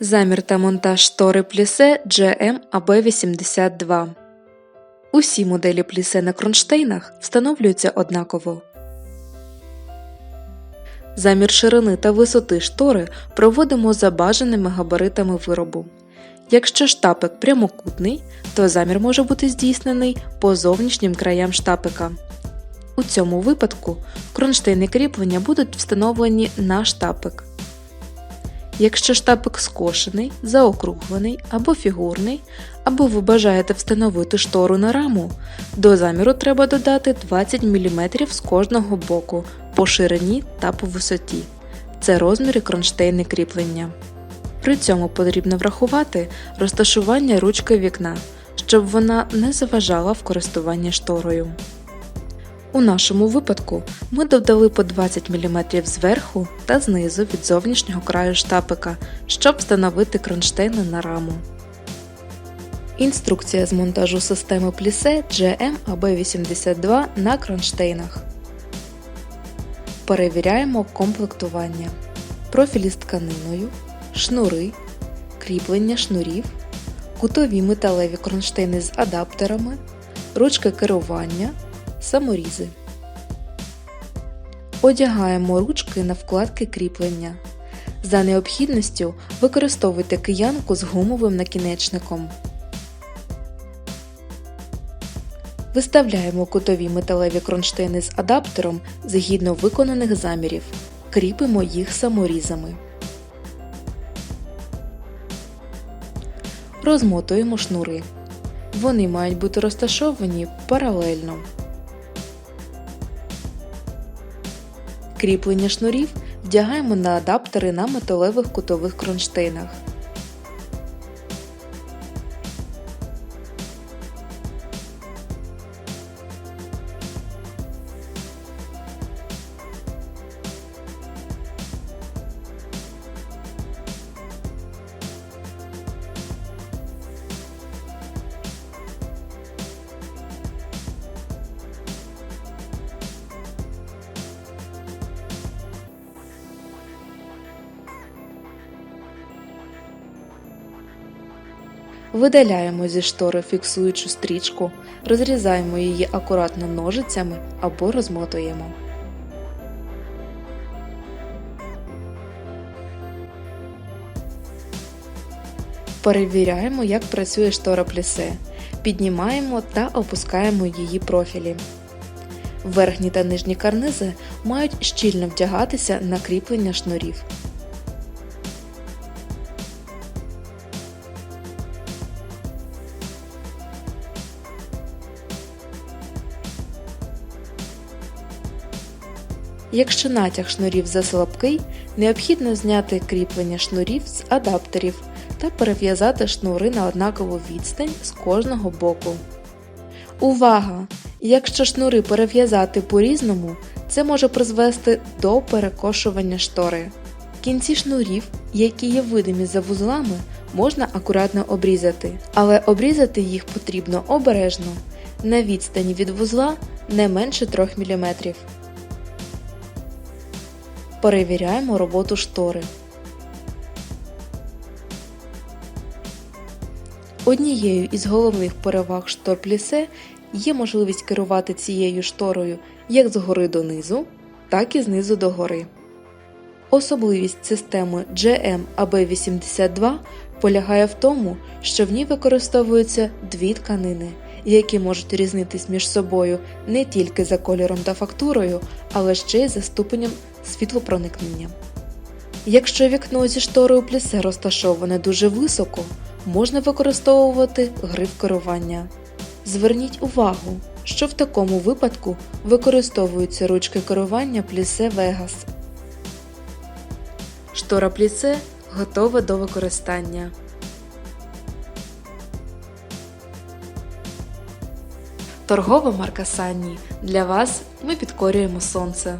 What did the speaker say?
Замір та монтаж штори плісе GM AB82. Усі моделі плісе на кронштейнах встановлюються однаково. Замір ширини та висоти штори проводимо за бажаними габаритами виробу. Якщо штапик прямокутний, то замір може бути здійснений по зовнішнім краям штапика. У цьому випадку кронштейни кріплення будуть встановлені на штапик. Якщо штапик скошений, заокруглений або фігурний, або ви бажаєте встановити штору на раму, до заміру треба додати 20 мм з кожного боку по ширині та по висоті. Це розміри кронштейни кріплення. При цьому потрібно врахувати розташування ручки вікна, щоб вона не заважала в користуванні шторою. У нашому випадку ми додали по 20 мм зверху та знизу від зовнішнього краю штапика, щоб встановити кронштейни на раму. Інструкція з монтажу системи плісе GM AB82 на кронштейнах. Перевіряємо комплектування. Профілі з тканиною, шнури, кріплення шнурів, кутові металеві кронштейни з адаптерами, ручки керування, саморізи. Одягаємо ручки на вкладки кріплення. За необхідністю використовуйте киянку з гумовим накінечником. Виставляємо кутові металеві кронштейни з адаптером згідно виконаних замірів. Кріпимо їх саморізами. Розмотуємо шнури. Вони мають бути розташовані паралельно. Кріплення шнурів вдягаємо на адаптери на металевих кутових кронштейнах. Видаляємо зі штори фіксуючу стрічку, розрізаємо її акуратно ножицями або розмотуємо. Перевіряємо, як працює штора плісе. Піднімаємо та опускаємо її профілі. Верхні та нижні карнизи мають щільно вдягатися на кріплення шнурів. Якщо натяг шнурів заслабкий, необхідно зняти кріплення шнурів з адаптерів та перев'язати шнури на однакову відстань з кожного боку. Увага! Якщо шнури перев'язати по-різному, це може призвести до перекошування штори. Кінці шнурів, які є видимі за вузлами, можна акуратно обрізати, але обрізати їх потрібно обережно на відстані від вузла не менше 3 мм. Перевіряємо роботу штори. Однією із головних переваг штор плісе є можливість керувати цією шторою як згори донизу, так і знизу до гори. Особливість системи GM AB82 полягає в тому, що в ній використовуються дві тканини, які можуть різнитись між собою не тільки за кольором та фактурою, але ще й за ступенем світлопроникнення. Якщо вікно зі шторою плісе розташоване дуже високо, можна використовувати гриф керування. Зверніть увагу, що в такому випадку використовуються ручки керування плісе Vegas. Штора плісе готова до використання. Торгова марка Санні. Для вас ми підкорюємо сонце.